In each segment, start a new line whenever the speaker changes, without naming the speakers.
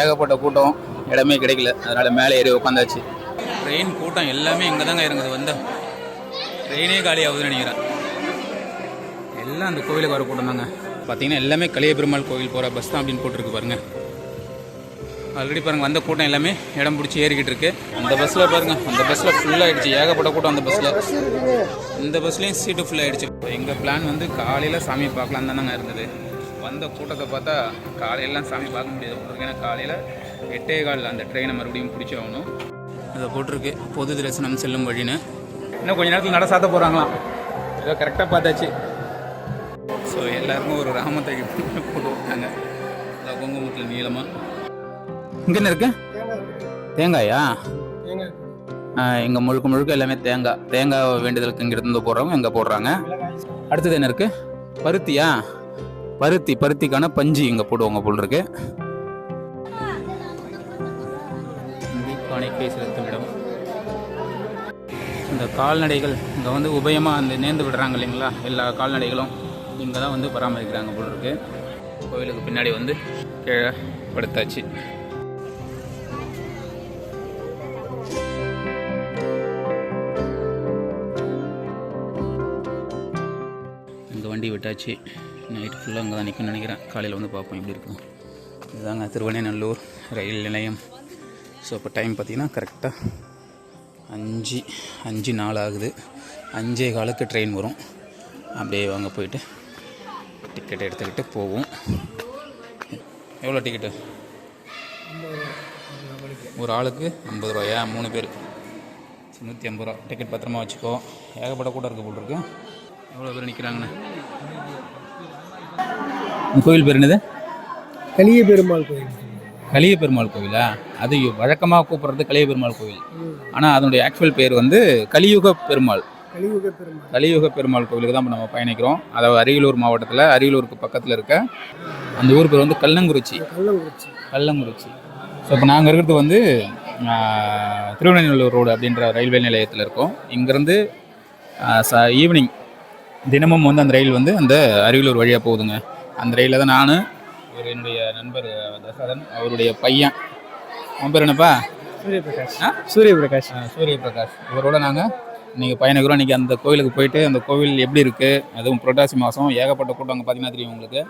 ஏகப்பட்ட கூட்டம் இடமே கிடைக்கல. அதனால் மேலே ஏறி உட்காந்தாச்சு ட்ரெயின் கூட்டம் எல்லாமே இங்கே தாங்க இறங்குது. வந்த ட்ரெயினே காலி ஆகுதுன்னு நினைக்கிறேன். எல்லாம் அந்த கோவிலுக்கு வர கூட்டம் தாங்க. பார்த்தீங்கன்னா எல்லாமே கலிய பெருமாள் கோவில் போகிற பஸ் தான் அப்படின்னு போட்டிருக்கு பாருங்க. ஆல்ரெடி பாருங்க வந்த கூட்டம் எல்லாமே இடம் பிடிச்சி ஏறிக்கிட்டு இருக்கு. அந்த பஸ்ஸில் பாருங்க அந்த பஸ்ஸில் ஃபுல்லாகிடுச்சு ஏகப்பட்ட கூட்டம் அந்த பஸ்ஸில் இந்த பஸ்லேயும் சீட்டு ஃபுல் ஆயிடுச்சு. எங்கள் பிளான் வந்து காலையில் சாமி பார்க்கலாம் தானங்க இருந்தது. வந்த கூட்டத்தை பார்த்தா காலையெல்லாம் சாமி பார்க்க முடியாது. போட்டிருக்கு ஏன்னா காலையில் எட்டே கால் அந்த ட்ரெயினை மறுபடியும் பிடிச்சி ஆகணும். அதை போட்டிருக்கு. பொது தரிசனம் செல்லும் வழின்னு. இன்னும் கொஞ்ச நேரத்தில் நட சாத்த போகிறாங்களாம் ஏதோ கரெக்டாக பார்த்தாச்சு. ஸோ எல்லாருக்கும் ஒரு ராமத்தை போட்டு விட்டாங்க குங்குமத்தில் நீளமாக இங்கே என்ன இருக்கு? தேங்காயா? இங்கே முழுக்க முழுக்க எல்லாமே தேங்காய். தேங்காய் வேண்டுதலுக்கு இங்கே இருந்து போடுறவங்க இங்கே போடுறாங்க. அடுத்தது என்ன இருக்கு? பருத்தியா? பருத்தி பருத்திக்கான பஞ்சு இங்கே போடுவாங்க போல் இருக்கு காணிக்கை செலுத்தும் இடம் இந்த கால்நடைகள் இங்கே வந்து உபயமாக அந்த நேர்ந்து விடுறாங்க இல்லைங்களா? எல்லா கால்நடைகளும் இங்கே தான் வந்து பராமரிக்கிறாங்க போல் இருக்கு கோவிலுக்கு பின்னாடி வந்து கீழே படுத்தாச்சு இங்கே வண்டி விட்டாச்சு. நைட் ஃபுல்லாக அங்கே தான் நிற்கும்னு நினைக்கிறேன். காலையில் வந்து பார்ப்போம் எப்படி இருக்கும் இதுதாங்க திருவண்ணைநல்லூர் ரயில் நிலையம். ஸோ இப்போ டைம் பார்த்தீங்கன்னா கரெக்டாக அஞ்சு அஞ்சு நாள் ஆகுது. அஞ்சே காலுக்கு ட்ரெயின் வரும். அப்படியே வாங்க போயிட்டு டிக்கெட் எடுத்துக்கிட்டு போவோம். எவ்வளோ டிக்கெட்டு ஒரு ஆளுக்கு ஐம்பது ரூபாயா? மூணு பேர். நூற்றி ஐம்பது ரூபா. டிக்கெட் பத்திரமா வச்சுக்கோ. ஏகப்பட்ட கூட்டம் இருக்குது போட்டிருக்கு எவ்வளோ பேர் நிற்கிறாங்கண்ணே கோவில் பேர் என்னது?
கலிய பெருமாள் கோயில்.
கலிய பெருமாள் கோவிலா அது வழக்கமாக கூப்பிடுறது கலிய பெருமாள் கோவில் ஆனால் அதனுடைய ஆக்சுவல் பேர் வந்து கலியுக பெருமாள்.
கலியுக பெருமாள்.
கலியுக பெருமாள் கோவிலுக்கு தான் நம்ம பயணிக்கிறோம். அதாவது அரியலூர் மாவட்டத்தில் அரியலூருக்கு பக்கத்தில் இருக்க அந்த ஊர் பேர் வந்து கல்லங்குறிச்சி
கள்ளங்குறிச்சி.
கல்லங்குறிச்சி ஸோ இப்போ நாங்கள் இருக்கிறது வந்து ஆஹ், திருவண்ணாமலை ரோடு அப்படின்ற ரயில்வே நிலையத்தில் இருக்கோம். இங்கேருந்து ச ஈவினிங் தினமும் வந்து அந்த ரயில் வந்து அந்த அரியலூர் வழியாக போகுதுங்க. அந்த ரயிலில் தான் நான் ஒரு என்னுடைய நண்பர் தசரதன் அவருடைய பையன். அவன் பேர் என்னப்பா?
சூரிய பிரகாஷ்
ஆ?
சூரிய பிரகாஷ்
ஆ, சூரிய பிரகாஷ் இவரோட நாங்கள் இன்றைக்கி பயணிக்கிறோம். இன்றைக்கி அந்த கோவிலுக்கு போயிட்டு அந்த கோவில் எப்படி இருக்குது அதுவும் புரட்டாசி மாதம் ஏகப்பட்ட கூட்டம் அங்கே பார்த்தீங்கன்னா தெரியும் உங்களுக்கு.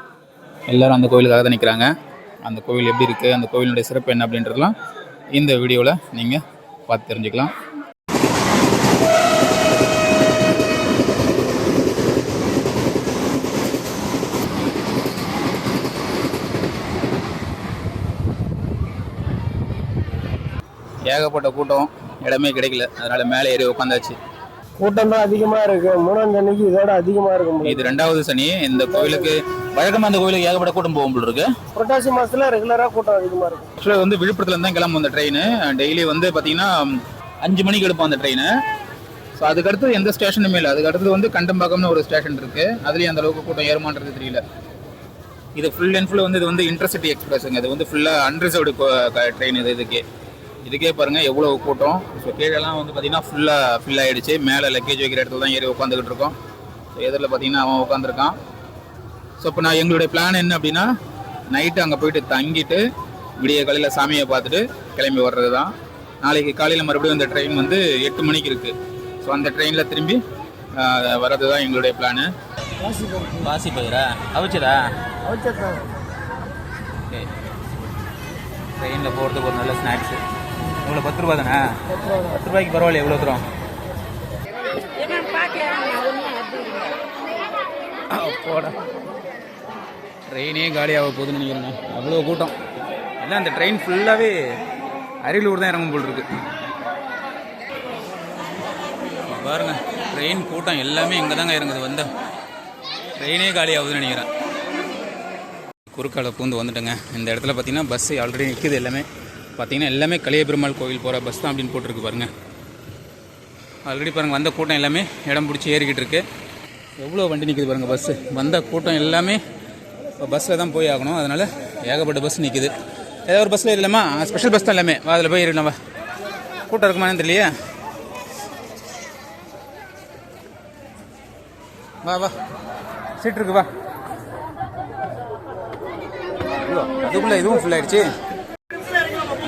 எல்லாரும் அந்த கோவிலுக்காக தான் நிற்கிறாங்க அந்த கோவில் எப்படி இருக்குது அந்த கோவிலுடைய சிறப்பு என்ன அப்படின்றதெல்லாம் இந்த வீடியோவில் நீங்கள் பார்த்து தெரிஞ்சுக்கலாம். ஏகப்பட்ட கூட்டம் இடமே கிடைக்கல. அதனால மேலே ஏறி உட்காந்தாச்சு
கூட்டம் தான் அதிகமா இருக்கு. மூணாம் அன்னைக்கு இதோட அதிகமா இருக்கும்.
இது ரெண்டாவது சனி. இந்த கோவிலுக்கு வழக்கமாக அந்த கோவிலுக்கு ஏகப்பட்ட கூட்டம் போகும் போல இருக்கு.
புரட்டாசி மாசத்துல ரெகுலரா கூட்டம் அதிகமா இருக்கும்
ஆக்சுவலாக வந்து விழுப்புரத்துல இருந்து கிளம்பும் அந்த ட்ரெயின் டெய்லி வந்து பார்த்தீங்கன்னா அஞ்சு மணிக்கு எடுப்போம் அந்த ட்ரெயின் ஸோ அதுக்கடுத்து எந்த ஸ்டேஷனுமே இல்லை. அதுக்கு அடுத்தது வந்து கண்டம்பாக்கம்னு ஒரு ஸ்டேஷன் இருக்கு. அதுலேயும் அந்த அளவுக்கு கூட்டம் ஏறுமான்றது தெரியல. இது ஃபுல் அண்ட் ஃபுல் வந்து இது வந்து இன்டர்சிட்டி எக்ஸ்பிரஸுங்க இது வந்து ஃபுல்லாக அன்ரிசர்வ்டு ட்ரெயின் இது இதுக்கே. இதுக்கே பாருங்க எவ்வளோ கூட்டம். ஸோ கீழெல்லாம் வந்து பார்த்தீங்கன்னா ஃபுல்லாக ஃபில் ஆயிடுச்சு. மேலே லக்கேஜ் வைக்கிற இடத்துல தான் ஏறி உட்காந்துக்கிட்டு இருக்கோம். ஸோ எதிரில் பார்த்தீங்கன்னா அவன் உட்காந்துருக்கான் ஸோ இப்போ நான் எங்களுடைய பிளான் என்ன அப்படின்னா நைட்டு அங்கே போயிட்டு தங்கிட்டு விடிய காலையில் சாமியை பார்த்துட்டு கிளம்பி வர்றது தான் நாளைக்கு காலையில் மறுபடியும் அந்த ட்ரெயின் வந்து எட்டு மணிக்கு இருக்குது ஸோ அந்த ட்ரெயினில் திரும்பி வர்றது தான் எங்களுடைய பிளானு வாசி பயிரா அவிச்சதா ட்ரெயினில் போகிறதுக்கு ஒரு நல்ல ஸ்நாக்ஸு இவ்வளோ பத்து ரூபா தானே? பத்து ரூபாய்க்கு பரவாயில்ல எவ்வளோ தூரம். போடா. ட்ரெயினே காலியாக போகுதுன்னு நினைக்கிறேன் அவ்வளோ கூட்டம். எல்லாம் அந்த ட்ரெயின் ஃபுல்லாகவே அரியலூர் தான் இறங்கும் போல் இருக்கு. பாருங்க ட்ரெயின் கூட்டம் எல்லாமே இங்கே தாங்க இறங்குது. வந்த ட்ரெயினே காலி ஆகுதுன்னு நினைக்கிறேன். குறுக்கால பூந்து வந்துட்டேங்க. இந்த இடத்துல பார்த்தீங்கன்னா பஸ் ஆல்ரெடி நிற்குது எல்லாமே. பார்த்தீங்கன்னா எல்லாமே கலிய பெருமாள் கோவில் போகிற பஸ் தான் அப்படின்னு போட்டிருக்கு பாருங்கள் ஆல்ரெடி பாருங்கள் வந்த கூட்டம் எல்லாமே இடம் பிடிச்சி ஏறிக்கிட்டு இருக்கு. எவ்வளோ வண்டி நிற்குது பாருங்கள் பஸ்ஸு வந்த கூட்டம் எல்லாமே இப்போ பஸ்ஸில் தான் போய் ஆகணும். அதனால் ஏகப்பட்ட பஸ் நிற்குது ஏதாவது ஒரு பஸ்ஸில் இல்லைம்மா ஸ்பெஷல் பஸ் தான் எல்லாமே. வா அதில் போய் ஏறிடலாம் வா. கூட்டம் இருக்குமான்னு தெரியலையே. வா வா. சீட் இருக்கு வா. அதுக்குள்ளே இதுவும் ஃபுல் ஆயிடுச்சு.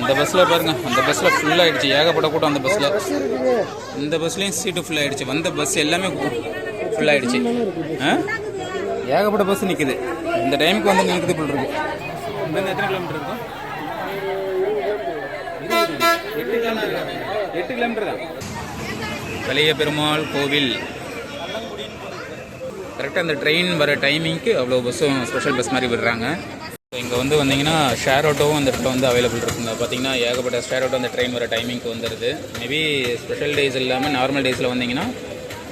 அந்த பஸ்ஸில் பாருங்க அந்த பஸ்ஸில் ஃபுல்லாகிடுச்சு ஏகப்பட்ட கூட்டம் அந்த பஸ்ஸில் இந்த பஸ்லேயும் சீட்டு ஃபுல்லாகிடுச்சு வந்த பஸ் எல்லாமே ஃபுல்லாகிடுச்சு ஆ? ஏகப்பட்ட பஸ் நிற்குது இந்த டைமுக்கு வந்து நிற்குது போல் இருக்கு. இங்கேருந்து எத்தனை கிலோமீட்டர் இருக்கும்? எட்டு கிலோமீட்டர் எட்டு கிலோமீட்டர் தான். கலிய பெருமாள் கோவில். கரெக்டாக அந்த ட்ரெயின் வர டைமிங்க்கு அவ்வளோ பஸ்ஸும் ஸ்பெஷல் பஸ் மாதிரி விடுறாங்க. இங்கே வந்து வந்தீங்கன்னா ஷேர் ஆட்டோவும் அந்த இடத்துல வந்து அவைலபிள் இருக்குங்க. பார்த்தீங்கன்னா ஏகப்பட்ட ஷேர் ஆட்டோ அந்த ட்ரெயின் வர டைமிங்க்கு வந்துடுது மேபி ஸ்பெஷல் டேஸ் இல்லாமல் நார்மல் டேஸில் வந்தீங்கன்னா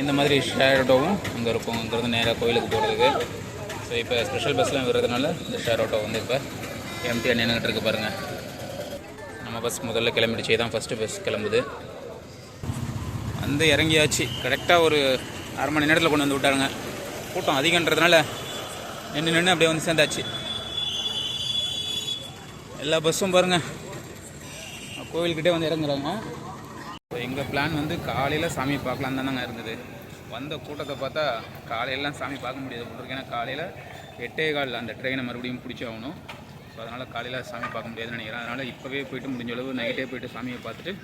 இந்த மாதிரி ஷேர் ஆட்டோவும் அங்கே இருக்கும் இங்கேருந்து நேராக கோயிலுக்கு போகிறதுக்கு ஸோ இப்போ ஸ்பெஷல் பஸ்லாம் வர்றதுனால இந்த ஷேர் ஆட்டோ வந்து இப்போ எம்டிஆர் நின்றுட்டு இருக்கு பாருங்கள் நம்ம பஸ் முதல்ல கிளம்பிடுச்சு தான் ஃபஸ்ட்டு பஸ் கிளம்புது. வந்து இறங்கியாச்சு. கரெக்டாக ஒரு அரை மணி நேரத்தில் கொண்டு வந்து விட்டாருங்க. கூட்டம் அதிகன்றதுனால நின்று நின்று அப்படியே வந்து சேர்ந்தாச்சு. எல்லா பஸ்ஸும் பாருங்கள் கோவில்கிட்டே வந்து இறங்குறாங்க. இப்போ எங்கள் பிளான் வந்து காலையில் சாமி பார்க்கலாம் தானங்க இருந்தது. வந்த கூட்டத்தை பார்த்தா காலையெல்லாம் சாமி பார்க்க முடியாது போட்டிருக்கு ஏன்னா காலையில் எட்டே கால் அந்த ட்ரெயினை மறுபடியும் பிடிச்சி ஆகணும். ஸோ அதனால் காலையில் சாமி பார்க்க முடியாதுன்னு நினைக்கிறேன். அதனால் இப்போவே போயிட்டு முடிஞ்ச அளவு நைட்டே போயிட்டு சாமியை பார்த்துட்டு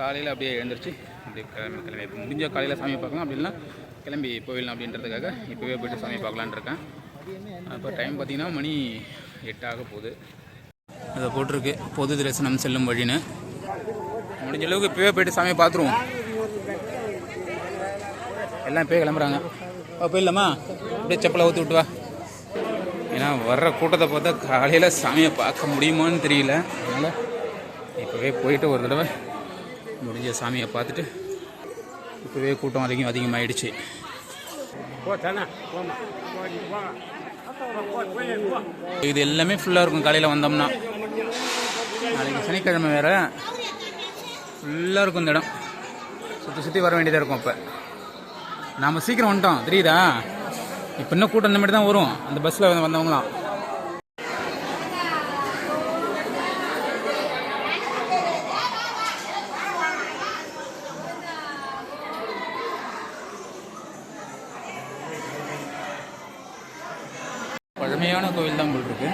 காலையில் அப்படியே எழுந்திரிச்சு. அப்படியே கிளம்பி கிளம்பி. இப்போ முடிஞ்ச காலையில் சாமி பார்க்கலாம். அப்படின்னா கிளம்பி போயிடலாம் அப்படின்றதுக்காக இப்போவே போயிட்டு சாமி பார்க்கலான் இருக்கேன். இப்போ டைம் பார்த்தீங்கன்னா மணி எட்டாக போகுது. அதை போட்டிருக்கு. பொது தரிசனம் செல்லும் வழின்னு. முடிஞ்ச அளவுக்கு இப்போவே போயிட்டு சாமியை பார்த்துருவோம். எல்லாம் இப்போயே கிளம்புறாங்க. ஓ போயிடலாமா? அப்படியே செப்பலை ஊற்றி விட்டு வா. ஏன்னா வர்ற கூட்டத்தை பார்த்தா காலையில் சாமியை பார்க்க முடியுமான்னு தெரியல. அதனால் இப்போவே போயிட்டு ஒரு தடவை முடிஞ்ச சாமியை பார்த்துட்டு இப்போவே கூட்டம் அதிகம் அதிகமாகிடுச்சு இது எல்லாமே ஃபுல்லாக இருக்கும். காலையில் வந்தோம்னா. நாளைக்கு சனிக்கிழமை வேறு. ஃபுல்லாக இருக்கும் இந்த இடம். சுற்றி சுற்றி வர வேண்டியதாக இருக்கும் அப்போ. நாம் சீக்கிரம் வந்துட்டோம். தெரியுதா? இப்போ இன்னும் கூட்டம் இந்த மாதிரி தான் வரும். அந்த பஸ்ஸில் வந்தவங்களாம். பழமையான கோவில் தான் போல் இருக்கு.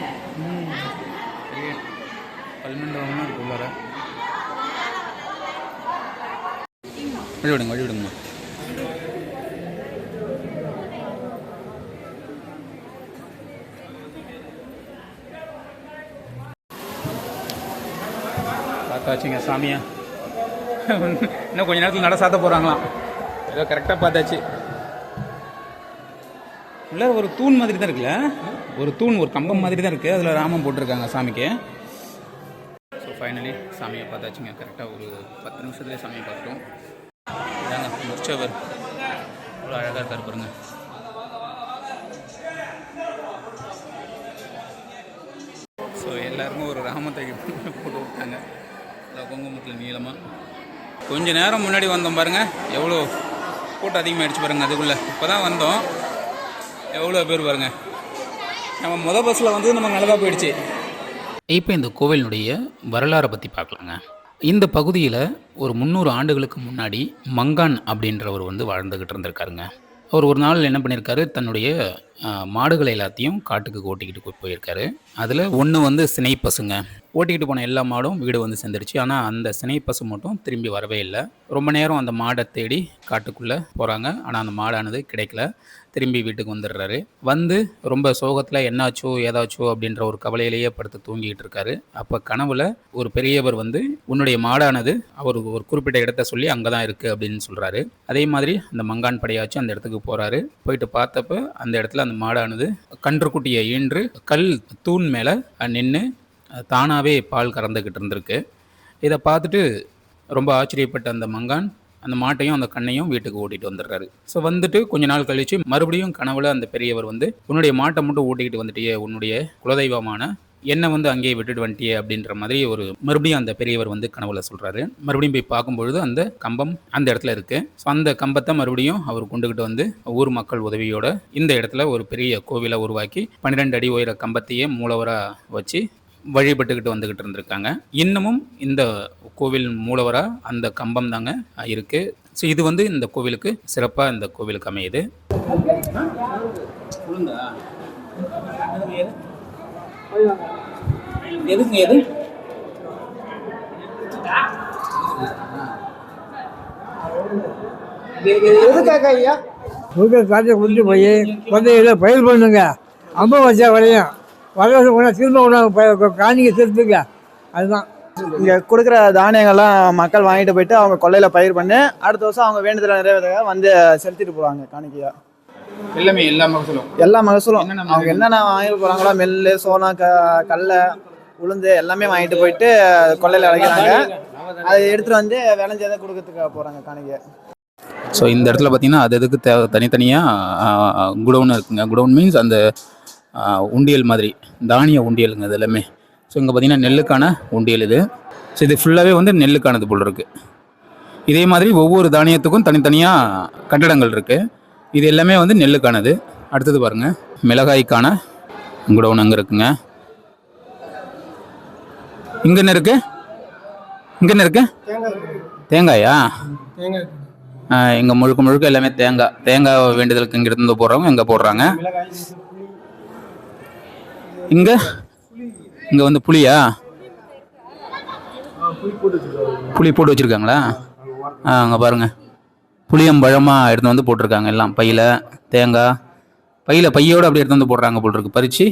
பெரிய கல்மண்டபம்லாம் இருக்கு உள்ளார. வழி விடுங்க வழி விடுங்க. பார்த்தாச்சுங்க சாமியா. இன்னும் கொஞ்ச நேரத்தில் நட சாத்த போகிறாங்களாம் ஏதோ கரெக்டாக பார்த்தாச்சு. உள்ள ஒரு தூண் மாதிரி தான் இருக்குல்ல? ஒரு தூண் ஒரு கம்பம் மாதிரி தான் இருக்குது அதில் ராமம் போட்டிருக்காங்க சாமிக்கு. ஸோ ஃபைனலி சாமியை பார்த்தாச்சுங்க. கரெக்டாக ஒரு பத்து நிமிஷத்துலேயே சாமியை பார்த்துட்டோம். இதாங்க முடிச்சவர். அவ்வளோ அழகாக இருக்கார் பாருங்க. ஸோ எல்லாருக்கும் ஒரு ராமத்தை போட்டு விட்டாங்க. குங்குமத்தில் நீளமாக கொஞ்சம் நேரம் முன்னாடி வந்தோம் பாருங்கள் எவ்வளோ கூட்டம் அதிகமாகிடுச்சு பாருங்க அதுக்குள்ளே. இப்போ தான் வந்தோம். எவ்வளோ பேர் பாருங்க. நம்ம முத பஸ்ஸில் வந்து நம்ம நல்லதாக போயிடுச்சு. இப்போ இந்த கோவிலினுடைய வரலாறை பற்றி பார்க்கலாங்க. இந்த பகுதியில் ஒரு முந்நூறு ஆண்டுகளுக்கு முன்னாடி மங்கான் அப்படின்றவர் வந்து வாழ்ந்துக்கிட்டு இருந்திருக்காருங்க. அவர் ஒரு நாள் என்ன பண்ணியிருக்காரு தன்னுடைய மாடுகளை எல்லாத்தையும் காட்டுக்கு ஓட்டிக்கிட்டு போய்- போயிருக்காரு. அதில் ஒன்று வந்து சினை பசுங்க ஓட்டிக்கிட்டு போன எல்லா மாடும் வீடு வந்து சேர்ந்துருச்சு ஆனால் அந்த சினை பசு மட்டும் திரும்பி வரவே இல்லை. ரொம்ப நேரம் அந்த மாடை தேடி காட்டுக்குள்ளே போகிறாங்க ஆனால் அந்த மாடானது கிடைக்கல. திரும்பி வீட்டுக்கு வந்துடுறாரு. வந்து ரொம்ப சோகத்தில் என்னாச்சோ ஏதாச்சோ அப்படின்ற ஒரு கவலையிலேயே படுத்து தூங்கிட்டு இருக்காரு. அப்போ கனவுல ஒரு பெரியவர் வந்து உன்னுடைய மாடானது அவர் ஒரு குறிப்பிட்ட இடத்த சொல்லி அங்கே தான் இருக்குது அப்படின்னு சொல்கிறாரு அதே மாதிரி அந்த மங்கான் படையாச்சும் அந்த இடத்துக்கு போகிறாரு போயிட்டு பார்த்தப்ப அந்த இடத்துல அந்த மாடானது கன்றுக்குட்டியை ஈன்று கல் தூண் மேலே நின்று தானாகவே பால் கறந்துக்கிட்டு இருந்திருக்கு. இதை பார்த்துட்டு ரொம்ப ஆச்சரியப்பட்ட அந்த மங்கான் அந்த மாட்டையும் அந்த கண்ணையும் வீட்டுக்கு ஓட்டிட்டு வந்துடுறாரு. ஸோ வந்துட்டு கொஞ்ச நாள் கழிச்சு மறுபடியும் கனவுல அந்த பெரியவர் வந்து உன்னுடைய மாட்டை மட்டும் ஓட்டிக்கிட்டு வந்துட்டியே உன்னுடைய குலதெய்வமான என்னை வந்து அங்கேயே விட்டுட்டு வந்துட்டியே அப்படின்ற மாதிரி ஒரு மறுபடியும் அந்த பெரியவர் வந்து கனவுல சொல்றாரு. மறுபடியும் போய் பார்க்கும்பொழுது அந்த கம்பம் அந்த இடத்துல இருக்கு. ஸோ அந்த கம்பத்தை மறுபடியும் அவர் கொண்டுகிட்டு வந்து ஊர் மக்கள் உதவியோட இந்த இடத்துல ஒரு பெரிய கோவிலை உருவாக்கி பன்னிரெண்டு அடி உயர கம்பத்தையே மூலவராக வச்சு வழிபட்டுக்கிட்டு வந்துக்கிட்டு இருந்திருக்காங்க. இன்னமும் இந்த கோவில் மூலவராக அந்த கம்பம் தாங்க இருக்குது ஸோ இது வந்து இந்த கோவிலுக்கு சிறப்பாக இந்த கோவிலுக்கு அமையுது. எது
எதுக்காக ஐயா?
காற்றை குடிச்சு போய் குழந்தைகளை பயிர் பண்ணுங்க. அம்மாவாசியா வரையும் வர உடனே திரும்ப உடனே காணிக்க திருத்துங்க அதுதான்.
இங்க கொடுக்குற தானியங்கள்லாம் மக்கள் வாங்கிட்டு போயிட்டு அவங்க கொள்ளையில பயிர் பண்ணி அடுத்த வருஷம் அவங்க வேண்டுதல நிறைவேற்ற வந்து செலுத்திட்டு போறாங்க காணிக்கையா.
எல்லாமே எல்லா மகசூலும்.
எல்லா மகசூலும். அவங்க என்னென்ன வாங்கிட்டு போறாங்களோ நெல் சோளம் க கடலை உளுந்து எல்லாமே வாங்கிட்டு போயிட்டு கொள்ளையில இறக்கிறாங்க அதை எடுத்துட்டு வந்து விளைஞ்சதை கொடுக்கறதுக்கு போறாங்க காணிக்கை.
ஸோ இந்த இடத்துல பார்த்தீங்கன்னா அது அதுக்கு தே தனித்தனியாக குடவுன் இருக்குங்க. குடவுன் மீன்ஸ் அந்த உண்டியல் மாதிரி தானிய உண்டியலுங்க இது எல்லாமே. ஸோ இங்கே பார்த்தீங்கன்னா நெல்லுக்கான உண்டியல் இது. ஸோ இது ஃபுல்லாகவே வந்து நெல்லுக்கானது போல் இருக்குது இதே மாதிரி ஒவ்வொரு தானியத்துக்கும் தனித்தனியாக கட்டடங்கள் இருக்குது இது எல்லாமே வந்து நெல்லுக்கானது. அடுத்தது பாருங்கள் மிளகாய்க்கான குடவுன் அங்கே இருக்குங்க. இங்கே என்ன இருக்குது இங்கே என்ன இருக்குது தேங்காயா? இங்கே முழுக்க முழுக்க எல்லாமே தேங்காய். தேங்காய் வேண்டுதலுக்கு இங்கே இருந்து போடுறவங்க இங்கே போடுறாங்க. இங்கே? இங்கே வந்து புளியா? புளி போட்டு வச்சுருக்காங்களா? ஆ அங்கே பாருங்கள் புளியம்பழமாக எடுத்து வந்து போட்டிருக்காங்க எல்லாம். பையில் தேங்காய் பையில் பையோடு அப்படியே எடுத்து வந்து போடுறாங்க போல் இருக்கு. பறித்து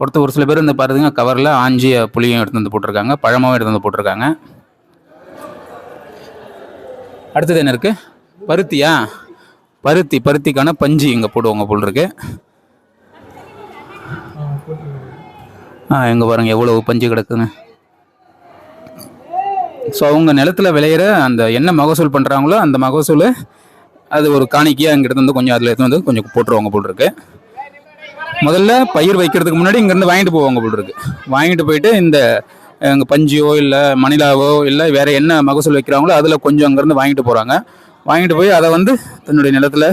ஒருத்தர் ஒரு சில பேர் இந்த பாருங்க கவரில் ஆஞ்சிய புளியும் எடுத்து வந்து போட்டிருக்காங்க. பழமாகவும் எடுத்து வந்து போட்டிருக்காங்க. அடுத்தது என்ன இருக்குது பருத்தியா? பருத்தி பருத்திக்கான பஞ்சு இங்கே போடுவாங்க போல் இருக்குது ஆ எங்கே பாருங்க எவ்வளோ பஞ்சு கிடக்குன்னு ஸோ அவங்க நிலத்துல விளையிற அந்த என்ன மகசூல் பண்ணுறாங்களோ அந்த மகசூல் அது ஒரு காணிக்கையாக இங்கே வந்து கொஞ்சம் அதில் எடுத்து வந்து கொஞ்சம் போட்டுருவாங்க போல் இருக்கு. முதல்ல பயிர் வைக்கிறதுக்கு முன்னாடி இங்கேருந்து வாங்கிட்டு போவாங்க போல் இருக்கு. வாங்கிட்டு போயிட்டு இந்த எங்கள் பஞ்சியோ இல்லை மணிலாவோ இல்லை வேறு என்ன மகசூல் வைக்கிறாங்களோ அதில் கொஞ்சம் அங்கேருந்து வாங்கிட்டு போகிறாங்க வாங்கிட்டு போய் அதை வந்து தன்னுடைய நிலத்துல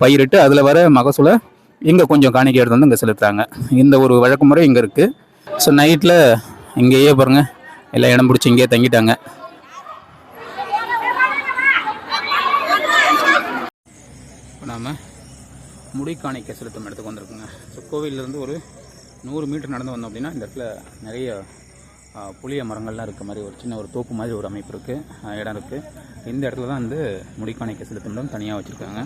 பயிரிட்டு அதில் வர மகசூலை இங்கே கொஞ்சம் காணிக்கை எடுத்து வந்து இங்கே செலுத்துறாங்க. இந்த ஒரு வழக்கு முறை இங்கே இருக்குது ஸோ நைட்டில் இங்கேயே பாருங்கள் எல்லாம் இடம் பிடிச்சி இங்கேயே தங்கிட்டாங்க. இப்போ நாம் முடிக்காணிக்கை செலுத்தும் இடத்துக்கு வந்திருக்குங்க. ஸோ கோவிலேருந்து ஒரு நூறு மீட்டர் நடந்து வந்தோம் அப்படின்னா இந்த இடத்துல நிறைய புளிய மரங்கள்லாம் இருக்க மாதிரி ஒரு சின்ன ஒரு தோப்பு மாதிரி ஒரு அமைப்பு இருக்குது இடம் இருக்குது இந்த இடத்துல தான் வந்து முடிக்காணிக்கை செலுத்தும் இடம் தனியாக வச்சுருக்காங்க.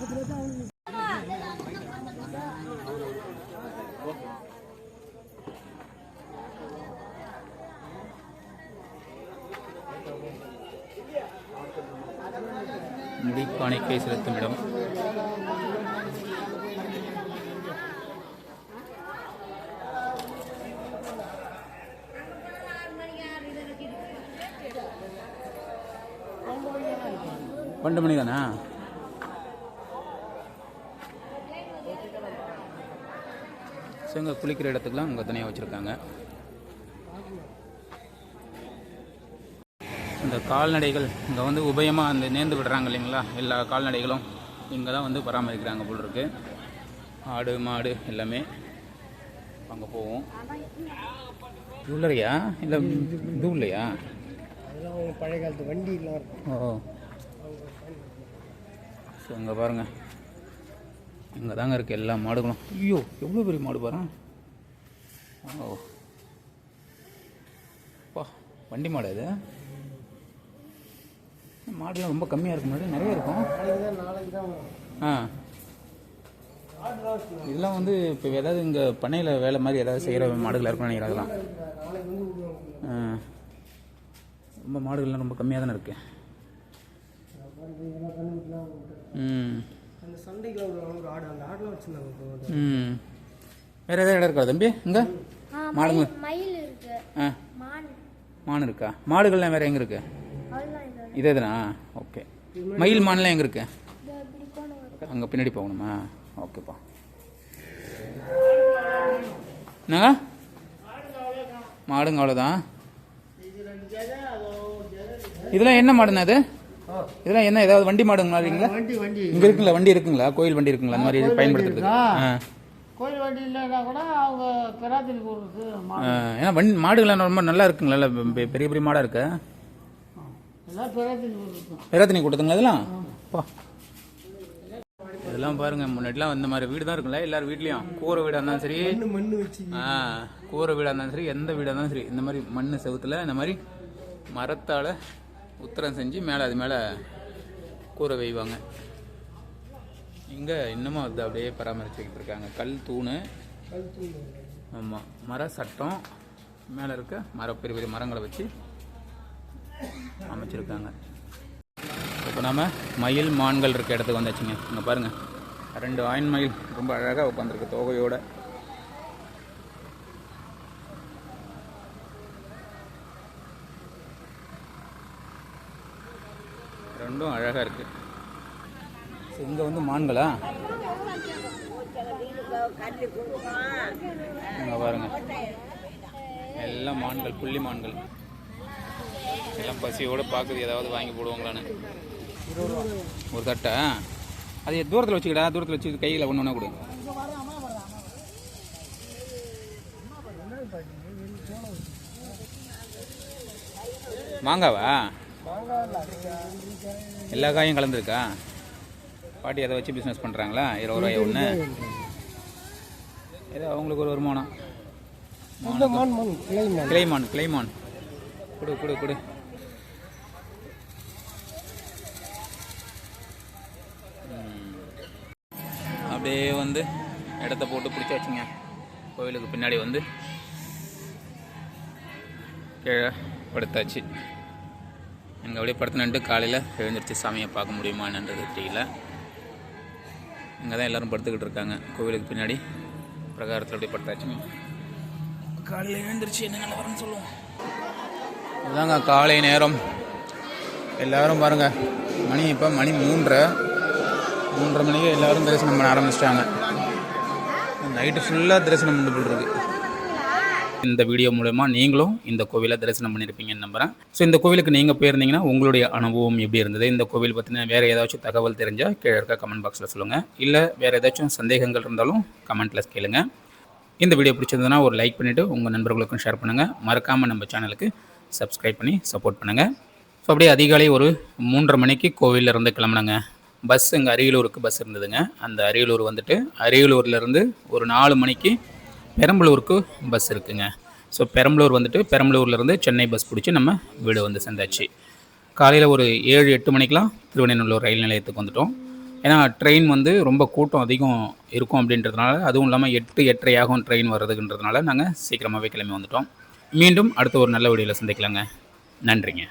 காணிக்கை செலுத்தும் இடம் பன்னெண்டு மணி தானா ஸோ இங்கே குளிக்கிற இடத்துக்குலாம் அங்கே தனியாக வச்சுருக்காங்க. இந்த கால்நடைகள் இங்கே வந்து உபயமாக அந்த நேர்ந்து விடுறாங்க இல்லைங்களா? எல்லா கால்நடைகளும் இங்கே தான் வந்து பராமரிக்கிறாங்க போல் இருக்கு. ஆடு மாடு எல்லாமே அங்கே போவோம். உள்ளறையா இல்லை இது இல்லையா
பழைய காலத்து வண்டி
ஓ. ஸோ இங்கே பாருங்க. இங்கே தாங்க இருக்குது எல்லா மாடுகளும். ஐயோ எவ்வளோ பெரிய மாடு பாரு. ஓ. பா வண்டி மாடு இது? மாடுலாம் ரொம்ப கம்மியாக இருக்கும் மாடு நிறைய இருக்கும். ஆ. இதெல்லாம் வந்து இப்போ ஏதாவது இங்கே பண்ணையில் வேலை மாதிரி ஏதாவது செய்கிற மாடுகள் இருக்கும்னு. ஆ. ரொம்ப மாடுகள்லாம் ரொம்ப கம்மியாக தானே இருக்கு. ம். வேறு எதாவது இடம் இருக்கா தம்பி? இங்கே? மாடுங்க. ஆ.
மான்.
இருக்கா? மாடுகள்லாம் வேறு எங்கே இருக்கு?
அவ்வளோதான் இது
இதே தானா ஓகே. மயில் மான்லாம் எங்கே இருக்கு? அங்கே பின்னாடி போகணுமா? ஓகேப்பா. என்னங்க? மாடுங்க அவ்வளோதான். இதெல்லாம் என்ன மாடுண்ணா இது இதெல்லாம் என்ன ஏதாவது வண்டி மாடுங்க
வண்டி
இங்கே இருக்குங்களா? வண்டி இருக்குங்களா? கோயில் வண்டி இருக்குங்களா? அந்த மாதிரி பயன்படுத்துறதுக்கு? ஆ.
கோயில் வண்டி இல்லைன்னா கூட அவங்க பெராத்தில்
ஏன்னா வண்டி மாடுகள்லாம் ரொம்ப நல்லா இருக்குங்களா? பெரிய பெரிய மாடாக இருக்கு? பெராத்தனி கூட்டத்துங்களா இதெல்லாம். பா. இதெல்லாம் பாருங்க முன்னாடிலாம் இந்த மாதிரி வீடு தான் இருக்குல்ல எல்லார் வீட்லேயும். கூரை வீடாக இருந்தாலும் சரி
மண்ணு வச்சு
ஆ கூரை வீடாக இருந்தாலும் சரி எந்த வீடாக இருந்தாலும் சரி இந்த மாதிரி மண் செவுத்துல இந்த மாதிரி மரத்தால் உத்தரம் செஞ்சு மேலே அது மேலே கூரை வைவாங்க. இங்கே இன்னமும் அது அப்படியே பராமரிச்சுக்கிட்டு இருக்காங்க. கல் தூண். ஆமாம் மர சட்டம். மேலே இருக்க மர பெரிய பெரிய மரங்களை வச்சு அமைச்சிருக்காங்க. இப்போ நம்ம மயில் மான்கள் இருக்க இடத்துக்கு வந்தாச்சுங்க. இங்கே பாருங்கள் ரெண்டு ஆயின் மயில் ரொம்ப அழகாக உட்காந்துருக்கு தொகையோட. ரெண்டும் அழகாக இருக்குது இங்கே வந்து மான்களா? இங்கே பாருங்க. எல்லாம் மான்கள் புள்ளி மான்கள். எல்லாம் பசியோட பார்க்குது ஏதாவது வாங்கி போடுவாங்களான்னு. ஒரு தட்டை. அது தூரத்தில் வச்சுக்கடா தூரத்தில் வச்சு கையில் ஒன்று ஒன்றா கொடு. மாங்காவா? எல்லா காயும் கலந்துருக்கா? பாட்டி அதை வச்சு பிஸ்னஸ் பண்ணுறாங்களா இருபது ரூபாய் ஒன்று ஏதோ அவங்களுக்கு ஒரு வருமானம்.
மான் மான் கிளை மான்.
கிளைமான் கிளைமான் கொடு கொடு கொடு. அப்படியே வந்து இடத்த போட்டு பிடிச்சாச்சுங்க கோவிலுக்கு பின்னாடி வந்து கீழே படுத்தாச்சு. எங்கள் அப்படியே படுத்துனன்ட்டு காலையில் எழுந்திரிச்சு சாமியை பார்க்க முடியுமா என்னன்றது தெரியல. இங்கே தான் எல்லோரும் படுத்துக்கிட்டு இருக்காங்க. கோவிலுக்கு பின்னாடி பிரகாரத்தில் அப்படியே படுத்தாச்சுங்க. காலையில் எழுந்திரிச்சு என்ன நிலவரம்னு சொல்லுவோம். இதுதாங்க காலை நேரம். எல்லாரும் பாருங்க. மணி இப்போ மணி மூன்றரை. மூன்றரை மணிக்கு எல்லாரும் தரிசனம் பண்ண ஆரம்பிச்சிட்டாங்க. நைட்டு ஃபுல்லாக தரிசனம் பண்ணிட்டு இந்த வீடியோ மூலயமா நீங்களும் இந்த கோவிலை தரிசனம் பண்ணியிருப்பீங்கன்னு நம்புகிறேன் ஸோ இந்த கோவிலுக்கு நீங்கள் போயிருந்தீங்கன்னா உங்களுடைய அனுபவம் எப்படி இருந்தது? இந்த கோவில் பற்றின வேறு ஏதாச்சும் தகவல் தெரிஞ்சால் கீழே இருக்க கமெண்ட் பாக்ஸில் சொல்லுங்கள் இல்லை வேறு ஏதாச்சும் சந்தேகங்கள் இருந்தாலும் கமெண்ட்டில் கேளுங்க. இந்த வீடியோ பிடிச்சிருந்ததுன்னா ஒரு லைக் பண்ணிவிட்டு உங்கள் நண்பர்களுக்கும் ஷேர் பண்ணுங்கள் மறக்காமல் நம்ம சேனலுக்கு சப்ஸ்கிரைப் பண்ணி சப்போர்ட் பண்ணுங்கள் ஸோ அப்படியே அதிகாலை ஒரு மூன்றரை மணிக்கு கோவில்ல இருந்து கிளம்புனாங்க. பஸ் இங்கே அரியலூருக்கு பஸ் இருந்ததுங்க. அந்த அரியலூர் வந்துட்டு அரியலூர்லேருந்து ஒரு நாலு மணிக்கு பெரம்பலூருக்கு பஸ் இருக்குங்க. ஸோ பெரம்பலூர் வந்துட்டு பெரம்பலூர்லேருந்து சென்னை பஸ் பிடிச்சி நம்ம வீடு வந்து சேர்ந்தாச்சு காலையில் ஒரு ஏழு எட்டு மணிக்கெலாம் திருவண்ணூர் ரயில் நிலையத்துக்கு வந்துட்டோம். ஏன்னா ட்ரெயின் வந்து ரொம்ப கூட்டம் அதிகம் இருக்கும் அப்படின்றதுனால அதுவும் இல்லாமல் எட்டு எட்டரை ஆகும் ட்ரெயின் வர்றதுன்றதுனால நாங்கள் சீக்கிரமாகவே கிளம்பி வந்துட்டோம். மீண்டும் அடுத்த ஒரு நல்ல வீடியோவில் சந்திக்கலாங்க. நன்றிங்க.